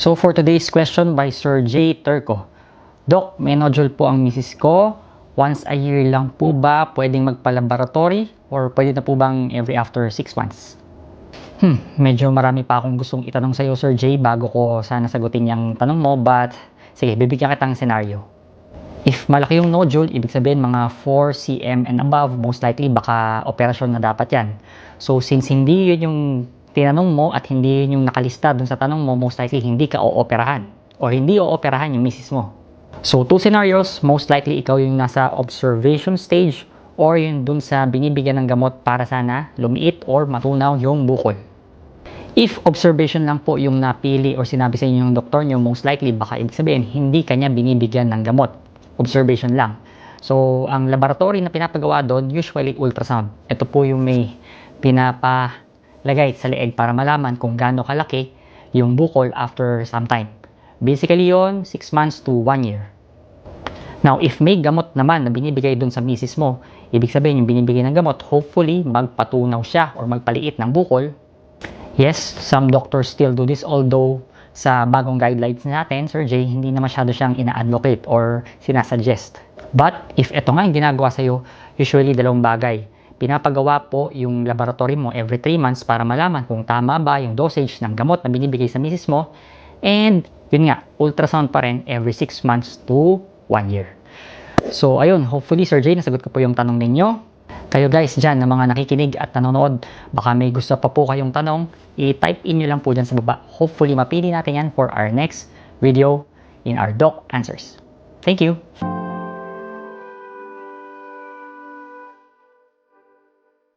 So for today's question by Sir J. Turco. Doc, may nodule po ang misis ko. Once a year lang po ba pwedeng magpa-laboratory? Or pwede na po bang every after 6 months? Hmm, medyo marami pa akong gustong itanong sa iyo, Sir J, bago ko sana sagutin yung tanong mo. But, sige, bibigyan kitang scenario. If malaki yung nodule, ibig sabihin mga 4 cm and above, most likely baka operasyon na dapat yan. So since hindi yun yung tinanong mo at hindi yun yung nakalista dun sa tanong mo, most likely hindi ka ooperahan. O hindi ooperahan yung misis mo. So two scenarios, most likely ikaw yung nasa observation stage or yung dun sa binibigyan ng gamot para sana lumiit or matunaw yung bukol. If observation lang po yung napili or sinabi sa inyo ng doktor nyo, most likely baka ibig sabihin hindi kanya binibigyan ng gamot. Observation lang. So, ang laboratory na pinapagawa doon, usually ultrasound. Ito po yung may pinapalagay sa leeg para malaman kung gaano kalaki yung bukol after some time. Basically yon 6 months to 1 year. Now, if may gamot naman na binibigay doon sa misis mo, ibig sabihin yung binibigay ng gamot, hopefully magpatunaw siya or magpaliit ng bukol. Yes, some doctors still do this although sa bagong guidelines natin, Sir Jay, hindi na masyado siyang ina-advocate or sinasuggest. But if ito nga yung ginagawa sa'yo, usually dalawang bagay. Pinapagawa po yung laboratory mo every 3 months para malaman kung tama ba yung dosage ng gamot na binibigay sa misis mo. And yun nga, ultrasound pa rin every 6 months to 1 year. So ayun, hopefully Sir Jay, nasagot ko po yung tanong ninyo. Kayo guys dyan na mga nakikinig at nanonood, baka may gusto pa po kayong tanong, i-type in nyo lang po dyan sa baba. Hopefully mapili natin yan for our next video in our Doc Answers. Thank you!